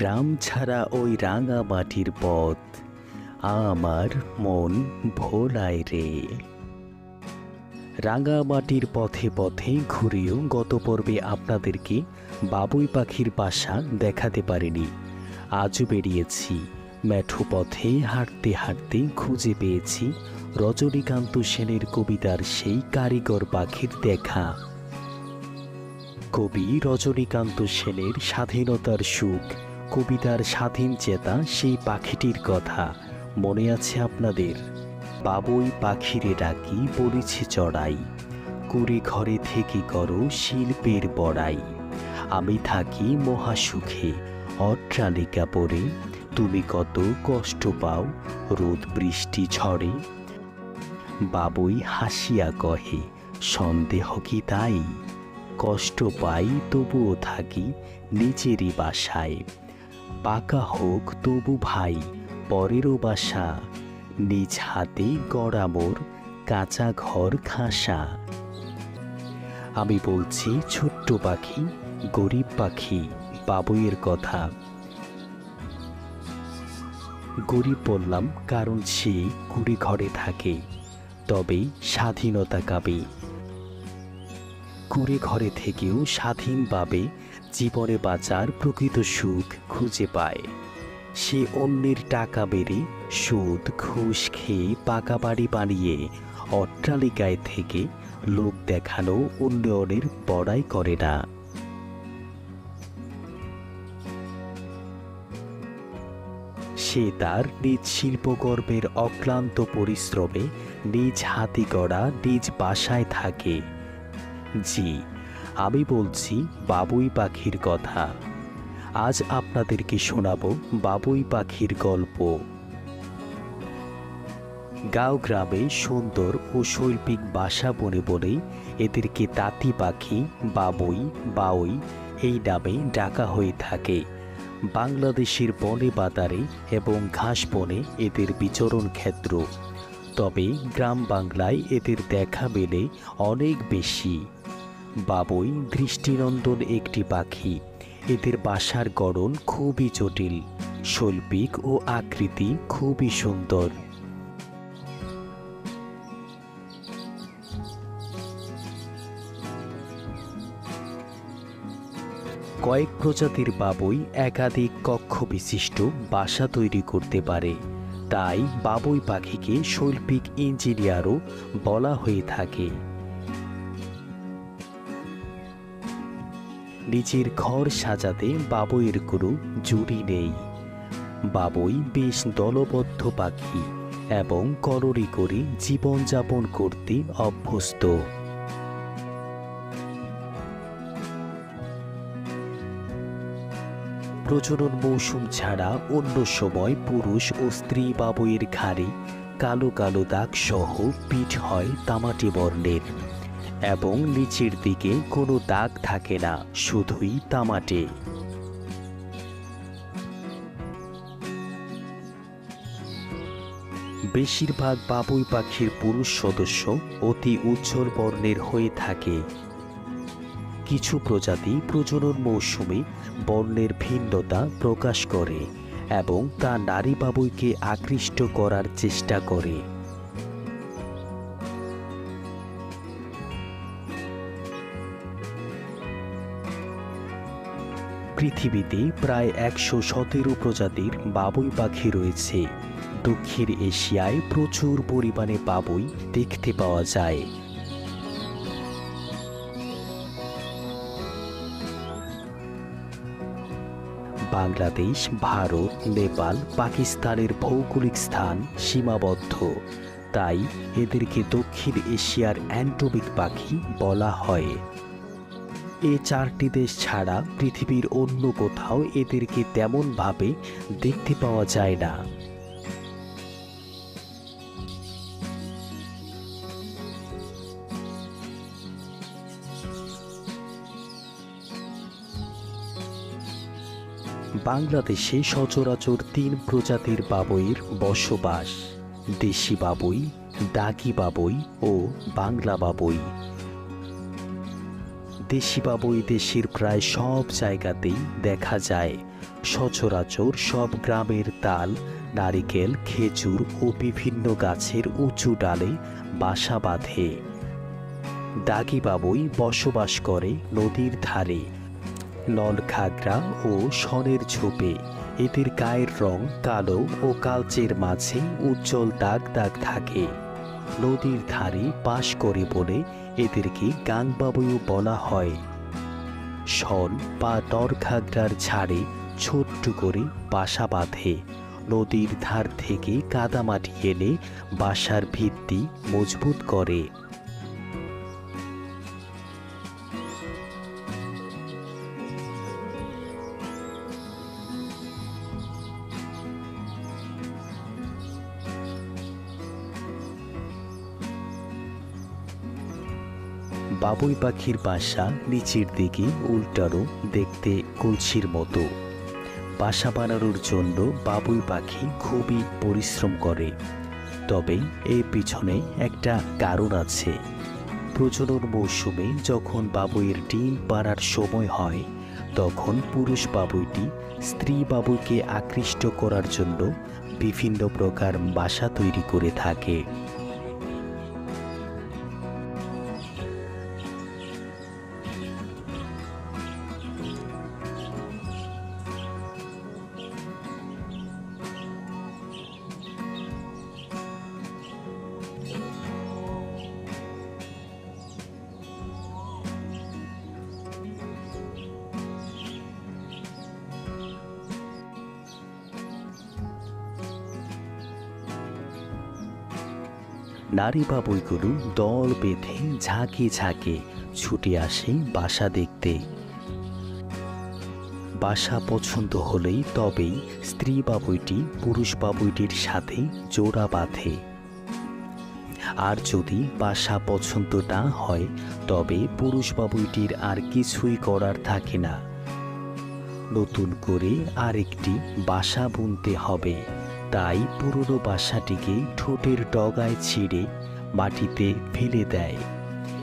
গ্রাম ছাড়া ওই রাঙা মাটির পথ আমার মন ভোলায় রে। রাঙামাটির পথে পথে ঘুরেও গত পর্বে আপনাদেরকে বাবুই পাখির বাসা দেখাতে পারিনি। আজও বেরিয়েছি, মেঠো পথে হাঁটতে হাঁটতে খুঁজে পেয়েছি রজনীকান্ত সেনের কবিতার সেই কারিগর পাখির দেখা। কবি রজনীকান্ত সেনের স্বাধীনতার সুখ কবিতার স্বাধীন চেতা সেই পাখিটির কথা। মনে আছে আপনাদের? বাবুই পাখিরে ডাকি, বলেছি চড়াই। কুড়ে ঘরে থেকে করো শিল্পের বড়াই। আমি থাকি মহাসুখে, অট্টালিকা পরে তুমি কত কষ্ট পাও, রোদ বৃষ্টি ঝড়ে। বাবুই হাসিয়া কহে, সন্দেহ কি তাই? কষ্ট পাই, তবুও থাকি নিজেরই বাসায়। পাকা হোক তবু ভাই, পরেরও বাসা। নিজ হাতে গড়া মোর, কাঁচা ঘর খাসা। আমি বলছি, ছোট্ট পাখি, গরিব পাখি, বাবুইয়ের কথা। গরিব বললাম, কারণ সে কুড়ি ঘরে থাকে তবে স্বাধীনতা কাবে কুড়ে ঘরে থেকেও স্বাধীনভাবে জীবনে বাঁচার প্রকৃত সুখ খুঁজে পায়। সে অন্যের টাকা বেড়ে সুদ, ঘুষ খেয়ে পাকা বাড়ি বানিয়ে অট্টালিকায় থেকে লোক দেখানো উন্নয়নের বড়াই করে না। সে তার নিজ শিল্পকর্মের অক্লান্ত পরিশ্রমে নিজ হাতি গড়া নিজ বাসায় থাকে। জি আমি বলছি বাবুই পাখির কথা। আজ আপনাদেরকে শোনাবো বাবুই পাখির গল্প। গাঁও গ্রামে সুন্দর ও শৈল্পিক বাসা বনে বনেই এদেরকে তাঁতি পাখি, বাবুই, বাউই এই নামে ডাকা হয়ে থাকে। বাংলাদেশের বনে বাতারে এবং ঘাস বনে এদের বিচরণ ক্ষেত্র। তবে গ্রাম বাংলায় এদের দেখা মেলে অনেক বেশি। বাবুই দৃষ্টিনন্দন একটি পাখি। এদের বাসার গড়ন খুবই জটিল। শৈল্পিক ও আকৃতি খুবই সুন্দর। কয়েক প্রজাতির বাবুই একাধিক কক্ষ বিশিষ্ট বাসা তৈরি করতে পারে। তাই বাবুই পাখিকে শৈল্পিক ইঞ্জিনিয়ারও বলা হয়ে থাকে। নিজের ঘর সাজাতে বাবুইয়ের কোনো জুড়ি নেই। বাবুই বেশ দলবদ্ধ পাখি এবং কলরি করে জীবনযাপন করতে অভ্যস্ত। প্রজনন মৌসুম ছাড়া অন্য সময় পুরুষ ও স্ত্রী বাবুইয়ের ঘাড়ে কালো কালো দাগ সহ পিঠ হয় তামাটি বর্ণের। এবং নিচের দিকে কোনো দাগ থাকে না, শুধুই তামাটে। বেশিরভাগ বাবুই পাখির পুরুষ সদস্য অতি উজ্জ্বল বর্ণের হয়ে থাকে। কিছু প্রজাতি প্রজনন মৌসুমে বর্ণের ভিন্নতা প্রকাশ করে এবং তা নারী বাবুইকে আকৃষ্ট করার চেষ্টা করে। পৃথিবীতে প্রায় একশো সতেরো প্রজাতির বাবুই পাখি রয়েছে। দক্ষিণ এশিয়ায় প্রচুর পরিমাণে বাবুই দেখতে পাওয়া যায়। বাংলাদেশ, ভারত, নেপাল, পাকিস্তানের ভৌগোলিক স্থান সীমাবদ্ধ। তাই এদেরকে দক্ষিণ এশিয়ার অ্যান্টোমিক পাখি বলা হয়। এ চারটি দেশ ছাড়া পৃথিবীর অন্য কোথাও এদেরকে তেমনভাবে দেখতে পাওয়া যায় না। বাংলাদেশে সচরাচর তিন প্রজাতির বাবুইয়ের বসবাস, দেশি বাবুই দাগি বাবুই ও বাংলা বাবুই। দেশি বাবুই দেশের প্রায় সব জায়গাতেই দেখা যায়। সচরাচর সব গ্রামের তাল, নারিকেল, খেজুর ও বিভিন্ন গাছের উঁচু ডালে বাসা বাঁধে। দাগি বাবুই বসবাস করে নদীর ধারে। নলখাগড়া ও সনের ঝোপে এদের গায়ের রং কালো ও কালচের মাঝে উজ্জ্বল দাগ দাগ থাকে। নদীর ধারে বাস করে বলে এদেরকে গাংবাবুও বলা হয়। শন বা নরখাগড়ার ঝাড়ে ছোট্ট করে বাসা বাঁধে। নদীর ধার থেকে কাদামাটি এনে বাসার ভিত্তি মজবুত করে। বাবুই পাখির বাসা নিচের দিকে উল্টানো দেখতে কলসির মতো। বাসা বানানোর জন্য বাবুই পাখি খুবই পরিশ্রম করে। তবে এর পিছনে একটা কারণ আছে। প্রজনন মৌসুমে যখন বাবুইয়ের ডিম পাড়ার সময় হয়, তখন পুরুষ বাবুইটি স্ত্রী বাবুইকে আকৃষ্ট করার জন্য বিভিন্ন প্রকার বাসা তৈরি করে থাকে। নারী বাবুইগুলো দল বেঁধে ঝাঁকে ঝাঁকে ছুটে আসে বাসা দেখতে। বাসা পছন্দ হলেই তবেই স্ত্রী বাবুইটি পুরুষ বাবুইটির সাথে জোড়া বাঁধে। আর যদি বাসা পছন্দ না হয়, তবে পুরুষ বাবুইটির আর কিছুই করার থাকে না। নতুন করে আরেকটি বাসা বুনতে হবে। তাই পুরনো বাসাটিকে ঠোঁটের ডগায় ছিঁড়ে মাটিতে ফেলে দেয়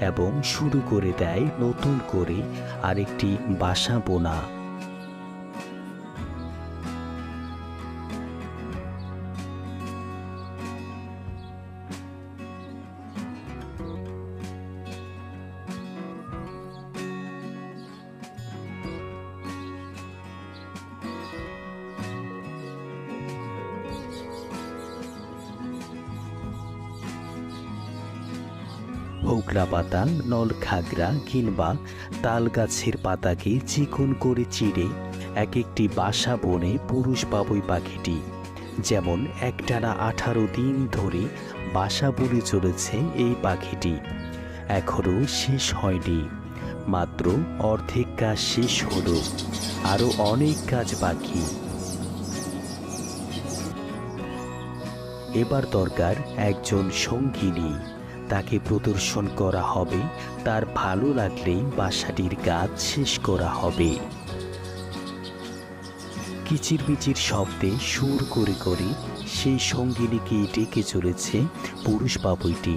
এবং শুরু করে দেয় নতুন করে আরেকটি বাসা বোনা। হোগলা পাতা নলখাগড়া কিংবা তাল গাছের পাতাকে চিকন করে চিড়ে এক একটি বাসা বনে পুরুষ বাবুই পাখিটি। যেমন একটানা আঠারো দিন ধরে বাসা বনে চলেছে এই পাখিটি। এখনও শেষ হয়নি। মাত্র অর্ধেক কাজ শেষ হলো। আরও অনেক কাজ বাকি। এবার দরকার একজন সঙ্গিনী। তাকে প্রদর্শন করা হবে। তার ভালো লাগলেই বাসাটির কাজ শেষ করা হবে। কিচিরমিচির শব্দে সুর করে করে সেই সঙ্গিনীকে ডেকে চলেছে পুরুষ বাবুইটি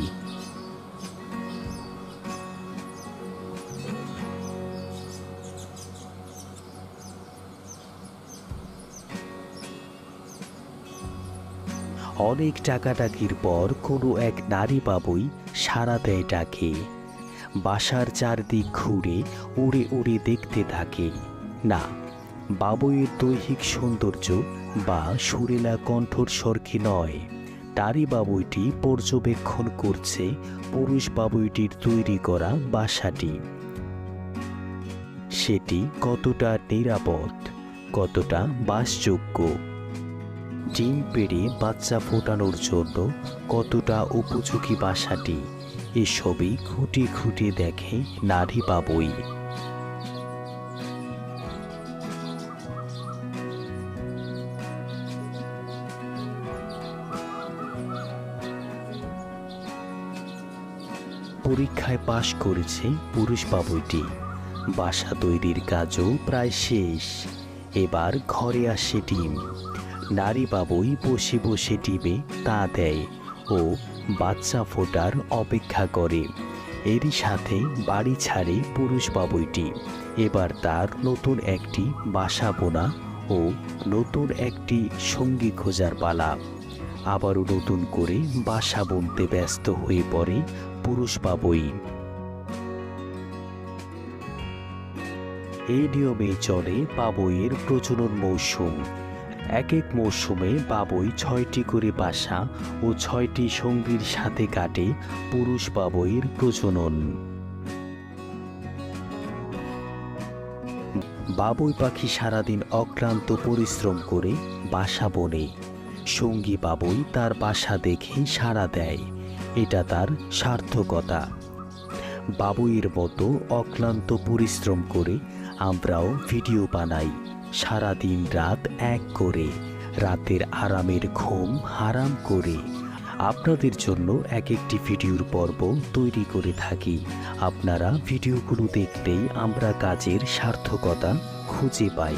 অনেক টাকাটাকির পর কোনো এক নারী বাবুই সারা দেয় ডাকে। বাসার চারদিক ঘুরে উড়ে উড়ে দেখতে থাকে। না, বাবুইয়ের দৈহিক সৌন্দর্য বা সুরেলা কণ্ঠর স্বরকে নয়। নারী বাবুইটি পর্যবেক্ষণ করছে পুরুষ বাবুইটির তৈরি করা বাসাটি। সেটি কতটা নিরাপদ, কতটা বাসযোগ্য ডিম পেড়ে বাচ্চা ফোটানোর জন্য কতটা উপযোগী বাসাটি? এসবই খুঁটি খুঁটি দেখে নারী বাবুই। পরীক্ষায় পাশ করেছে পুরুষ বাবুইটি। বাসা তৈরির কাজও প্রায় শেষ। এবার ঘরে আসে ডিম। নারী বাবুই বসে বসে ডিমে তা দেয় ও বাচ্চা ফোটার অপেক্ষা করে। এরই সাথে বাড়ি ছাড়ে পুরুষ বাবুইটি এবার তার নতুন একটি বাসা বোনা ও নতুন একটি সঙ্গী খোঁজার পালা। আবারও নতুন করে বাসা বুনতে ব্যস্ত হয়ে পড়ে পুরুষ বাবুই এই নিয়মে চলে বাবুইয়ের প্রজনন মৌসুম। এক এক মৌসুমে বাবুই ছয়টি করে বাসা ও ছয়টি সঙ্গীর সাথে কাটে পুরুষ বাবুইয়ের প্রজনন। বাবুই পাখি সারাদিন অক্লান্ত পরিশ্রম করে বাসা বনে। সঙ্গী বাবুই তার বাসা দেখে সাড়া দেয়। এটা তার সার্থকতা। বাবুইয়ের মতো অক্লান্ত পরিশ্রম করে আমরাও ভিডিও বানাই। সারা দিন রাত এক করে, রাতের আরামের ঘুম হারাম করে। আপনাদের জন্য এক একটি ভিডিওর পর্ব তৈরি করে থাকি। আপনারা ভিডিওগুলো দেখতেই আমরা কাজের সার্থকতা খুঁজে পাই।